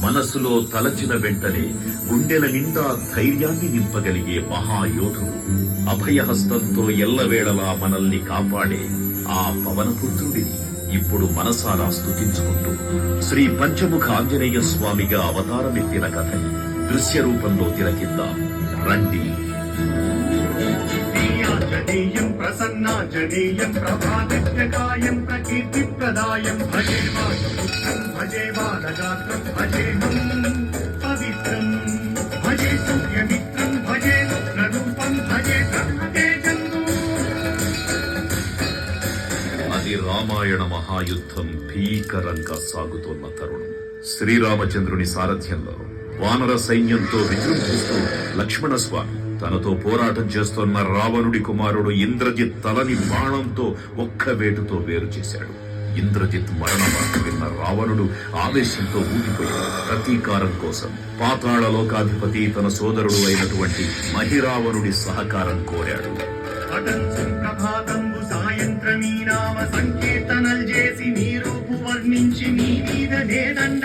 మనసులో తలచిన వెంటనే గుండెల నిండా ధైర్యాన్ని నింపగలిగే మహాయోధుడు. అభయహస్తంతో ఎల్లవేళలా మనల్ని కాపాడే ఆ పవనపుత్రుడిని ఇప్పుడు మనసారా స్థుతించుకుంటూ శ్రీ పంచముఖ ఆంజనేయ స్వామిగా అవతారమెత్తిన కథ దృశ్య రూపంలో తిలకిద్దాం. రండి. ప్రసన్నాంజనేయం ప్రభాదిత్యకాయం ప్రకీర్తిప్రదాయం భజే వాయుపుత్రం భజే బాలగాత్రం భజేహం పవిత్రం. భజే సూర్యమిత్రం భజే రుద్రరూపం భజే బ్రహ్మతేజం అది రామాయణ మహాయుద్ధం భీకరంగా సాగుతున్న తరుణం. శ్రీరామచంద్రుని సారథ్యంలో వానర సైన్యంతో విజృంభిస్తూ లక్ష్మణస్వామి తనతో పోరాటం చేస్తున్న రావణుడి కుమారుడు ఇంద్రజిత్ తలని బాణంతో ఒక్క వేటుతో వేరు చేశాడు. ఇంద్రజిత్ మరణ వార్త విన్న రావణుడు ఆవేశంతో ఊగిపోయాడు. ప్రతీకారం కోసం పాతాళ లోకాధిపతి తన సోదరుడు అయినటువంటి మహిరావణుడి సహకారం కోరాడు. పటంచు చేసి నీ రూపు వర్ణించి నీ మీద నేదండ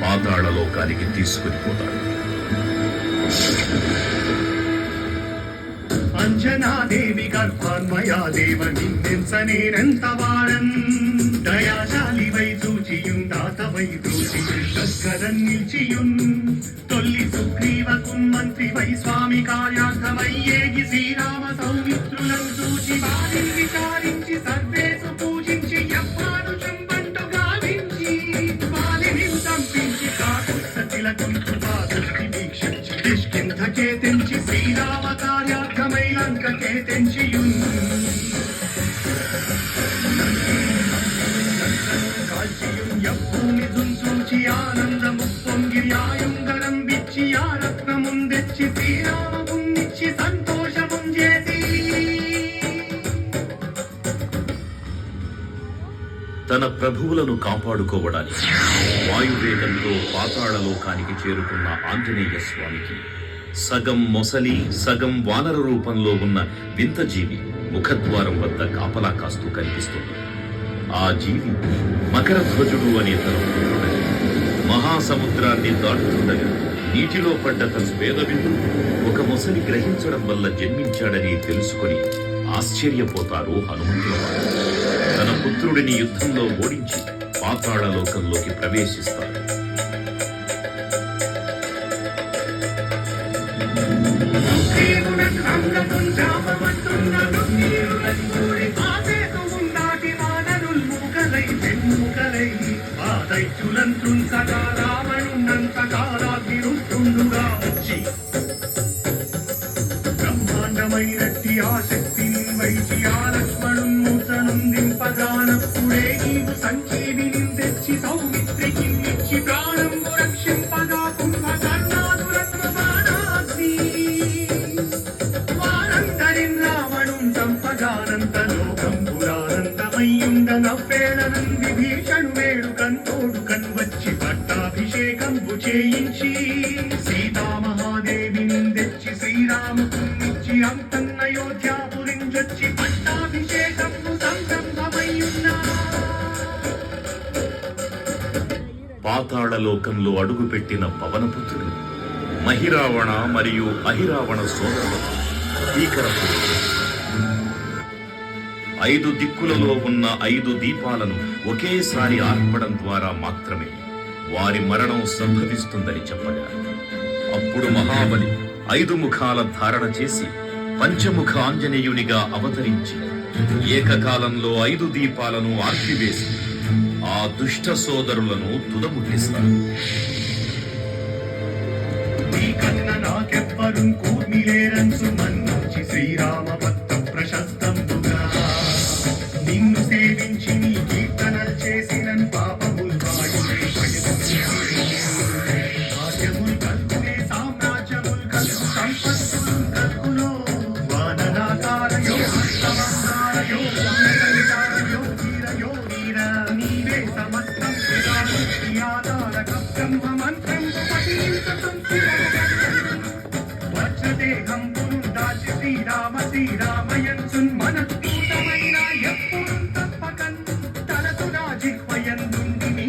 పాతాళ లోకానికి తీసుకుని పోతాడు అంజనాదేవి గర్భాన్మయా దేవ నిన్నెంత వాడన్ దయాశాలి వై చూచియుందాతవై దూచి కస్కరన్ నిల్చియున్. తొల్లి సుగ్రీవ కుమ్మంత్రి వై స్వామి కార్యార్థమయ్యేగి శ్రీరామ సౌమిత్రులను చూచి వారి విచారించి like I'm the provider. తన ప్రభువులను కాపాడుకోవడానికి వాయువేగంతో పాతాళలోకానికి చేరుకున్న ఆంజనేయ స్వామికి సగం మొసలి సగం వానర రూపంలో ఉన్న వింత జీవి ముఖద్వారం వద్ద కాపలా కాస్తూ కనిపిస్తుంది. ఆ జీవి మకర ధ్వజుడు అనే తన పుత్రుడని మహాసముద్రాన్ని దాటుతుండగా నీటిలో పడ్డ తన పేద ఒక మొసలి గ్రహించడం వల్ల జన్మించాడని తెలుసుకొని ఆశ్చర్యపోతారు హనుమంతుల వారు. తన పుత్రుడిని యుద్ధంలో ఓడించి పాతాళలోకంలోకి ప్రవేశిస్తారు. దేవుడన్ అంగమున్ పట్టాభిషేకంబు చేయించి సీతామహాదేవిని తెచ్చి శ్రీరామునిచ్చి అంతన్నయోధ్యాపురించొచ్చి పట్టాభిషేకంబు సంరంభమయ్యున్నా పాతాళ అడుగుపెట్టిన పవనపుత్రుడు మహిరావణ మరియు అహిరావణ సోదరుడు భీకరపుడు ఐదు దిక్కులలో ఉన్న ఐదు దీపాలను ఒకేసారి ఆర్పడం ద్వారా మాత్రమే. వారి మరణం సంభవిస్తుందని చెప్పగా అప్పుడు మహాబలి ఐదు ముఖాల ధారణ చేసి పంచముఖ ఆంజనేయునిగా అవతరించి ఏకకాలంలో ఐదు దీపాలను ఆర్పివేసి ఆ దుష్ట సోదరులను తుదముట్టిస్తారు. ఆధారక బ్రహ్మ మంత్రం వజ్రదేహం పురుందాచి శ్రీరామ శ్రీరామయన్సున్ మనఃపూతమైన ఎప్పుడు తప్పకన్ తలతుడా జిహ్వయందుండి నీ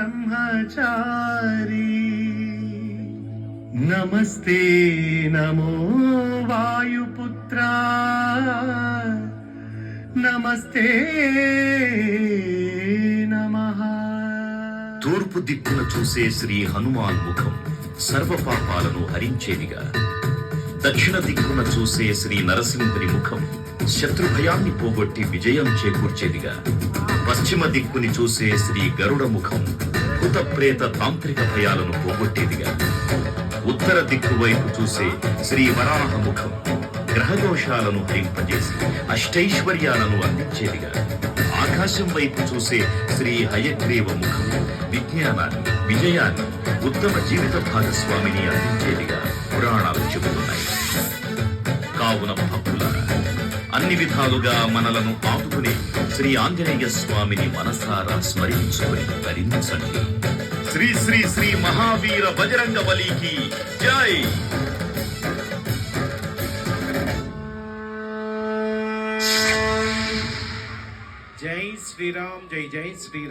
బ్రహ్మచారి. నమస్తే నమో వాయుపుత్ర. నమస్తే నమః. తూర్పు దిక్కున చూసే శ్రీ హనుమాన్ ముఖం సర్వపాపాలను హరించేదిగా. దక్షిణ దిక్కున చూసే శ్రీ నరసింహుని ముఖం శత్రు భయాన్ని పోగొట్టి విజయం చేకూర్చేదిగా. పశ్చిమ దిక్కుని చూసే శ్రీ గరుడ ముఖం భూత ప్రేత తాంత్రిక భయాలను పోగొట్టేదిగా. ఉత్తర దిక్కు వైపు చూసే శ్రీ వరాహ ముఖం గ్రహదోషాలను హరింపజేసి అష్టైశ్వర్యాలను అందించేదిగా. ఆకాశం వైపు చూసే శ్రీ హయగ్రీవ ముఖం విజ్ఞానాన్ని విజయాన్ని ఉత్తమ జీవిత భాగస్వామిని అందించేదిగా పురాణాలు చెబుతున్నాయి. కావున భక్తులారా అన్ని విధాలుగా మనలను ఆదుకునే శ్రీ ఆంజనేయ స్వామిని మనసారా స్మరించుకుని ధరించండి శ్రీ శ్రీ శ్రీ మహావీర బజరంగ బలికి జై! జై శ్రీరామ్ జై జై శ్రీరామ్.